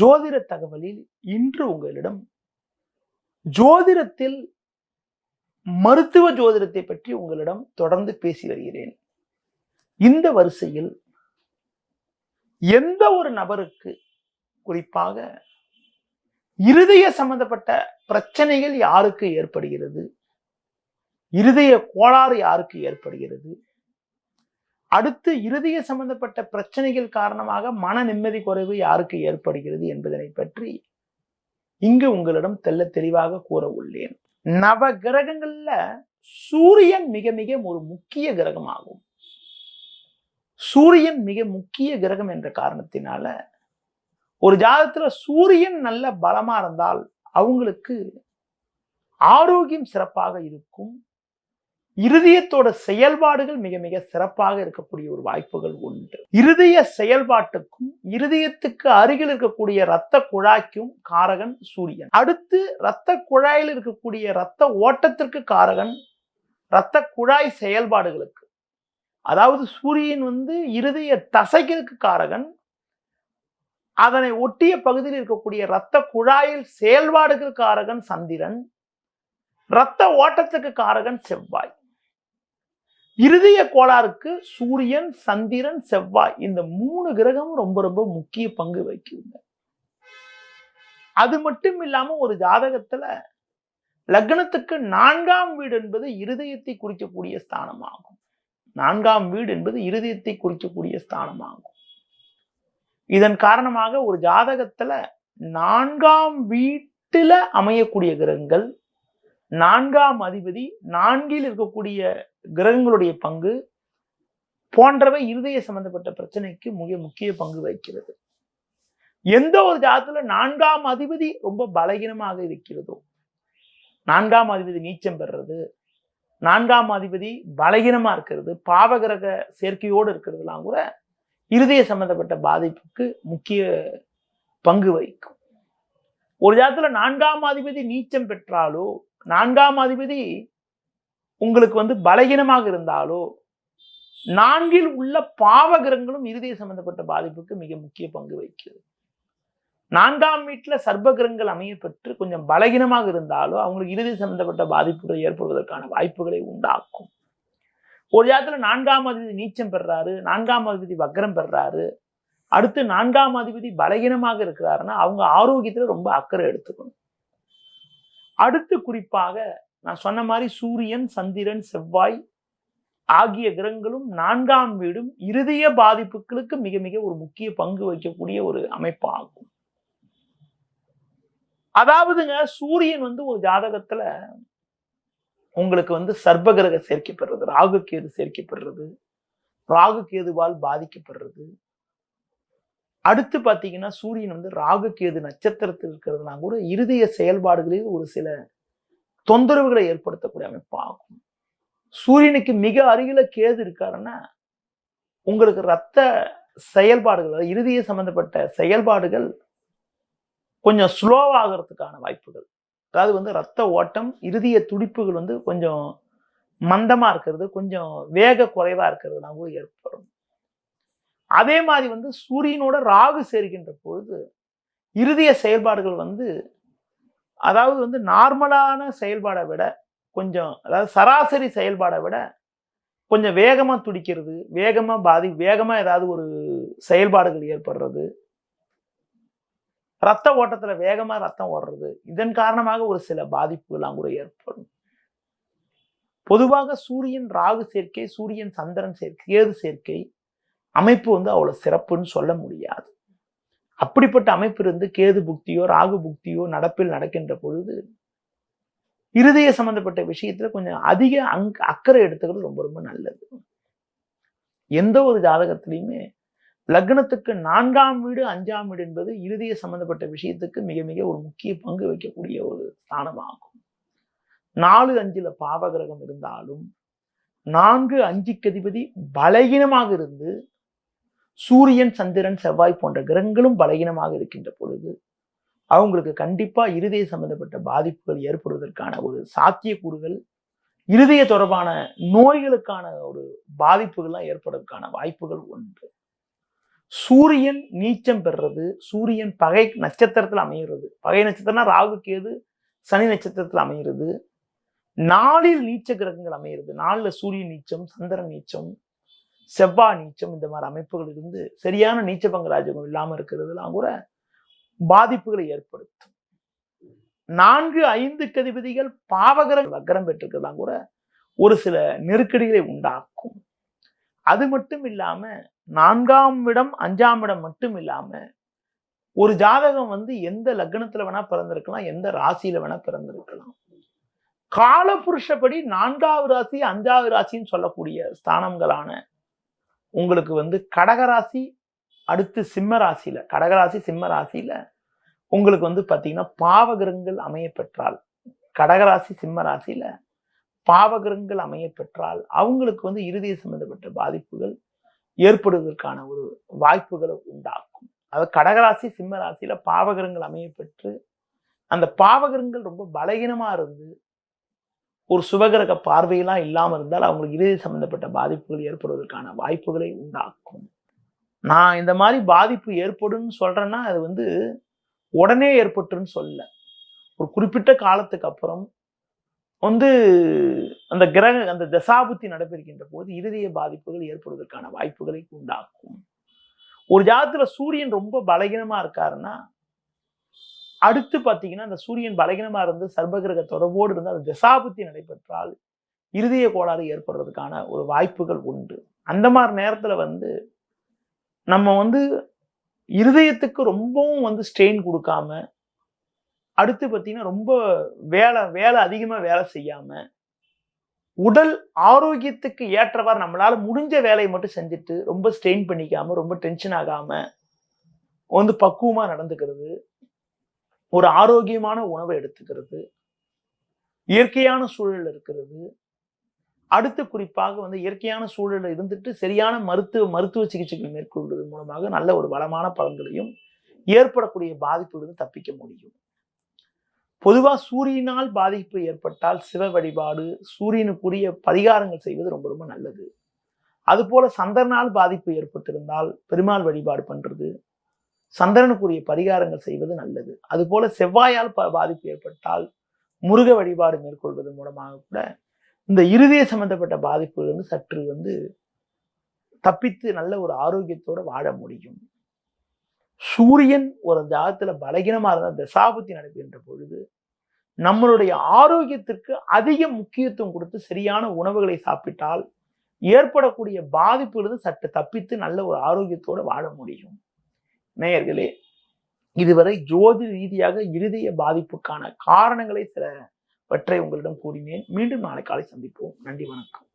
ஜோதிட தகவலில் இன்று உங்களிடம் ஜோதிடத்தில் மருத்துவ ஜோதிடத்தை பற்றி உங்களிடம் தொடர்ந்து பேசி வருகிறேன். இந்த வரிசையில் எந்த ஒரு நபருக்கு குறிப்பாக இருதய சம்பந்தப்பட்ட பிரச்சனைகள் யாருக்கு ஏற்படுகிறது? இருதய கோளாறு யாருக்கு ஏற்படுகிறது? அடுத்து இருதய சம்பந்தப்பட்ட பிரச்சனைகள் காரணமாக மன நிம்மதி குறைவு யாருக்கு ஏற்படுகிறது என்பதனை பற்றி இங்கு உங்களிடம் தெல்ல தெளிவாக கூற உள்ளேன். நவ கிரகங்கள்ல சூரியன் மிக மிக ஒரு முக்கிய கிரகமாகும். சூரியன் மிக முக்கிய கிரகம் என்ற காரணத்தினால ஒரு ஜாதகத்துல சூரியன் நல்ல பலமா இருந்தால் அவங்களுக்கு ஆரோக்கியம் சிறப்பாக இருக்கும். இருதயத்தோட செயல்பாடுகள் மிக மிக சிறப்பாக இருக்கக்கூடிய ஒரு வாய்ப்புகள் உண்டு. இருதய செயல்பாட்டுக்கும் இருதயத்துக்கு அருகில் இருக்கக்கூடிய இரத்த குழாய்க்கும் காரகன் சூரியன். அடுத்து இரத்த குழாயில் இருக்கக்கூடிய இரத்த ஓட்டத்திற்கு காரகன் இரத்த குழாய் செயல்பாடுகளுக்கு. அதாவது சூரியன் வந்து இருதய தசைகளுக்கு காரகன். அதனை ஒட்டிய பகுதியில் இருக்கக்கூடிய இரத்த குழாயில் செயல்பாடுகள் காரகன் சந்திரன். இரத்த ஓட்டத்துக்கு காரகன் செவ்வாய். இருதய கோளாறுக்கு சூரியன் சந்திரன் செவ்வாய் இந்த மூணு கிரகமும் ரொம்ப ரொம்ப முக்கிய பங்கு வகிக்குங்க அது மட்டும் இல்லாம ஒரு ஜாதகத்துல லக்னத்துக்கு நான்காம் வீடு என்பது இருதயத்தை குறிக்கக்கூடிய ஸ்தானமாகும். நான்காம் வீடு என்பது இருதயத்தை குறிக்கக்கூடிய ஸ்தானமாகும். இதன் காரணமாக ஒரு ஜாதகத்துல நான்காம் வீட்டுல அமையக்கூடிய கிரகங்கள் நான்காம் அதிபதி நான்கில் இருக்கக்கூடிய கிரகங்களுடைய பங்கு போன்றவை இருதய சம்பந்தப்பட்ட பிரச்சனைக்கு மிக முக்கிய பங்கு வகிக்கிறது. எந்த ஒரு ஜாதத்துல நான்காம் அதிபதி ரொம்ப பலகீனமாக இருக்கிறதோ நான்காம் அதிபதி நீச்சம் பெறுறது நான்காம் அதிபதி பலகீனமா இருக்கிறது பாவகிரக சேர்க்கையோடு இருக்கிறதுலாம் கூட இருதய சம்பந்தப்பட்ட பாதிப்புக்கு முக்கிய பங்கு வகிக்கும். ஒரு ஜாதத்துல நான்காம் அதிபதி நீச்சம் பெற்றாலோ நான்காம் அதிபதி உங்களுக்கு வந்து பலகீனமாக இருந்தாலோ நான்கில் உள்ள பாவகிரகங்களும் இருதய சம்பந்தப்பட்ட பாதிப்புக்கு மிக முக்கிய பங்கு வகிக்கிறது. நான்காம் வீட்டில் சர்பகிரகங்கள் அமையப்பெற்று கொஞ்சம் பலகீனமாக இருந்தாலோ அவங்களுக்கு இறுதி சம்பந்தப்பட்ட பாதிப்புகள் ஏற்படுவதற்கான வாய்ப்புகளை உண்டாக்கும். ஒரு ஜாதத்துல நான்காம் அதிபதி நீச்சம் பெறாரு நான்காம் அதிபதி வக்ரம் பெறாரு அடுத்து நான்காம் அதிபதி பலகீனமாக இருக்கிறாருன்னா அவங்க ஆரோக்கியத்தில் ரொம்ப அக்கறை எடுத்துக்கணும். அடுத்து குறிப்பாக நான் சொன்ன மாதிரி சூரியன் சந்திரன் செவ்வாய் ஆகிய கிரகங்களும் நான்காம் வீடும் இருதய பாதிப்புகளுக்கு மிக மிக ஒரு முக்கிய பங்கு வகிக்கக்கூடிய ஒரு அமைப்பு ஆகும் அதாவதுங்க சூரியன் வந்து ஒரு ஜாதகத்துல உங்களுக்கு வந்து சர்பகிரக சேர்க்கப்படுறது ராகு கேது சேர்க்கப்படுறது ராகு கேதுவால் பாதிக்கப்படுறது அடுத்து பார்த்தீங்கன்னா சூரியன் வந்து ராகு கேது நட்சத்திரத்தில் இருக்கிறதுனா கூட இருதய செயல்பாடுகளில் ஒரு சில தொந்தரவுகளை ஏற்படுத்தக்கூடிய அமைப்பாகும். சூரியனுக்கு மிக அருகில கேது இருக்காருன்னா உங்களுக்கு ரத்த செயல்பாடுகள் அதாவது இருதய சம்பந்தப்பட்ட செயல்பாடுகள் கொஞ்சம் ஸ்லோவாகிறதுக்கான வாய்ப்புகள். அதாவது வந்து ரத்த ஓட்டம் இருதய துடிப்புகள் வந்து கொஞ்சம் மந்தமாக இருக்கிறது கொஞ்சம் வேக குறைவாக இருக்கிறதுலாம் கூட ஏற்படும். அதே மாதிரி வந்து சூரியனோட ராகு சேர்க்கின்ற பொழுது இறுதிய செயல்பாடுகள் வந்து அதாவது வந்து நார்மலான செயல்பாடை விட கொஞ்சம் அதாவது சராசரி செயல்பாடை விட கொஞ்சம் வேகமாக துடிக்கிறது வேகமாக பாதி வேகமாக ஏதாவது ஒரு செயல்பாடுகள் ஏற்படுறது. ரத்த ஓட்டத்தில் வேகமாக ரத்தம் ஓடுறது. இதன் காரணமாக ஒரு சில பாதிப்புகள்லாம் கூட ஏற்படும். பொதுவாக சூரியன் ராகு சேர்க்கை சூரியன் சந்திரன் சேர்க்கை கேது சேர்க்கை அமைப்பு வந்து அவ்வளோ சிறப்புன்னு சொல்ல முடியாது. அப்படிப்பட்ட அமைப்பு இருந்து கேது புக்தியோ ராகு புக்தியோ நடப்பில் நடக்கின்ற பொழுது இருதய சம்பந்தப்பட்ட விஷயத்துல கொஞ்சம் அதிக அங் அக்கறை எடுத்துக்கிறது ரொம்ப ரொம்ப நல்லது. எந்த ஒரு ஜாதகத்திலையுமே லக்னத்துக்கு நான்காம் வீடு அஞ்சாம் வீடு என்பது இருதய சம்பந்தப்பட்ட விஷயத்துக்கு மிக மிக ஒரு முக்கிய பங்கு வைக்கக்கூடிய ஒரு ஸ்தானமாகும். நாலு அஞ்சுல பாவகிரகம் இருந்தாலும் நான்கு அஞ்சுக்கு அதிபதி பலகீனமாக இருந்து சூரியன் சந்திரன் செவ்வாய் போன்ற கிரகங்களும் பலகீனமாக இருக்கின்ற பொழுது அவங்களுக்கு கண்டிப்பாக இருதய சம்பந்தப்பட்ட பாதிப்புகள் ஏற்படுவதற்கான ஒரு சாத்தியக்கூறுகள் இருதய தொடர்பான நோய்களுக்கான ஒரு பாதிப்புகள்லாம் ஏற்படுவதற்கான வாய்ப்புகள் உண்டு. சூரியன் நீச்சம் பெறுறது சூரியன் பகை நட்சத்திரத்தில் அமைகிறது பகை நட்சத்திரம்னா ராகு கேது சனி நட்சத்திரத்தில் அமைகிறது நாளில் நீச்ச கிரகங்கள் அமைகிறது நாளில் சூரியன் நீச்சம் சந்திரன் நீச்சம் செவ்வாய் நீச்சம் இந்த மாதிரி அமைப்புகள் இருந்து சரியான நீச்ச பங்கராஜகம் இல்லாமல் இருக்கிறதுலாம் கூட பாதிப்புகளை ஏற்படுத்தும். நான்கு ஐந்து கதிபதிகள் பாவகரம் வக்கரம் பெற்றிருக்கிறதுலாம் கூட ஒரு சில நெருக்கடிகளை உண்டாக்கும். அது மட்டும் இல்லாம நான்காம் இடம் அஞ்சாம் இடம் மட்டும் இல்லாம ஒரு ஜாதகம் வந்து எந்த லக்னத்துல வேணா பிறந்திருக்கலாம் எந்த ராசியில வேணா பிறந்திருக்கலாம். காலபுருஷப்படி நான்காவது ராசி அஞ்சாவது ராசின்னு சொல்லக்கூடிய ஸ்தானங்களான உங்களுக்கு வந்து கடகராசி அடுத்து சிம்ம ராசியில கடகராசி சிம்ம ராசியில உங்களுக்கு வந்து பார்த்தீங்கன்னா பாவகிரகங்கள் அமைய பெற்றால் கடகராசி சிம்ம ராசியில பாவகிரகங்கள் அமைய பெற்றால் அவங்களுக்கு வந்து இறுதிய சம்பந்தப்பட்ட பாதிப்புகள் ஏற்படுவதற்கான ஒரு வாய்ப்புகளை உண்டாக்கும் அதாவது கடகராசி சிம்ம ராசியில பாவகிரகங்கள் அமைய பெற்று அந்த பாவகிரகங்கள் ரொம்ப பலகீனமா இருந்து ஒரு சுபகிரக பார்வையெல்லாம் இல்லாமல் இருந்தால் அவங்களுக்கு இறுதி சம்பந்தப்பட்ட பாதிப்புகள் ஏற்படுவதற்கான வாய்ப்புகளை உண்டாக்கும். நான் இந்த மாதிரி பாதிப்பு ஏற்படும்னு சொல்கிறேன்னா அது வந்து உடனே ஏற்பட்டுன்னு சொல்ல. ஒரு குறிப்பிட்ட காலத்துக்கு அப்புறம் வந்து அந்த கிரக அந்த தசாபுத்தி நடைபெறுகின்ற போது இறுதிய பாதிப்புகள் ஏற்படுவதற்கான வாய்ப்புகளை உண்டாக்கும். ஒரு ஜாதத்தில் சூரியன் ரொம்ப பலகீனமாக இருக்காருன்னா அடுத்து பார்த்தீங்கன்னா அந்த சூரியன் பலகீனமாக இருந்து சர்பகிரக தொடர்போடு இருந்து அந்த திசாபுத்தி நடைபெற்றால் இருதய கோளாறு ஏற்படுறதுக்கான ஒரு வாய்ப்புகள் உண்டு. அந்த மாதிரி நேரத்தில் வந்து நம்ம வந்து இருதயத்துக்கு ரொம்பவும் வந்து ஸ்ட்ரெயின் கொடுக்காம அடுத்து பார்த்தீங்கன்னா ரொம்ப வேலை வேலை அதிகமாக வேலை செய்யாமல் உடல் ஆரோக்கியத்துக்கு ஏற்றவாறு நம்மளால் முடிஞ்ச வேலையை மட்டும் செஞ்சுட்டு ரொம்ப ஸ்ட்ரெயின் பண்ணிக்காமல் ரொம்ப டென்ஷன் ஆகாமல் வந்து பக்குவமாக நடந்துக்கிறது ஒரு ஆரோக்கியமான உணவை எடுத்துக்கிறது. இயற்கையான சூழல் இருக்கிறது. அடுத்து குறிப்பாக வந்து இயற்கையான சூழலில் இருந்துட்டு சரியான மருத்துவ மருத்துவ சிகிச்சைகள் மேற்கொள்வது மூலமாக நல்ல ஒரு வளமான பலன்களையும் ஏற்படக்கூடிய பாதிப்பிலிருந்து தப்பிக்க முடியும். பொதுவாக சூரியனால் பாதிப்பு ஏற்பட்டால் சிவ வழிபாடு சூரியனுக்குரிய பரிகாரங்கள் செய்வது ரொம்ப ரொம்ப நல்லது. அதுபோல சந்திரனால் பாதிப்பு ஏற்பட்டிருந்தால் பெருமாள் வழிபாடு பண்ணுறது சந்திரனுக்குரிய பரிகாரங்கள் செய்வது நல்லது. அதுபோல செவ்வாயால் பாதிப்பு ஏற்பட்டால் முருக வழிபாடு மேற்கொள்வதன் மூலமாக கூட இந்த இருதய சம்பந்தப்பட்ட வந்து சற்று வந்து தப்பித்து நல்ல ஒரு ஆரோக்கியத்தோடு வாழ முடியும். சூரியன் ஒரு ஜாதத்தில் பலகீனமாக இருந்தால் தசாபுத்தி நடக்கின்ற பொழுது நம்மளுடைய ஆரோக்கியத்திற்கு அதிக முக்கியத்துவம் கொடுத்து சரியான உணவுகளை சாப்பிட்டால் ஏற்படக்கூடிய பாதிப்பிலிருந்து சற்று தப்பித்து நல்ல ஒரு ஆரோக்கியத்தோடு வாழ முடியும். நேயர்களே இதுவரை ஜோதி ரீதியாக இருதய பாதிப்புக்கான காரணங்களை சில பற்றை உங்களிடம் கூறினேன். மீண்டும் நாளை காலை சந்திப்போம். நன்றி வணக்கம்.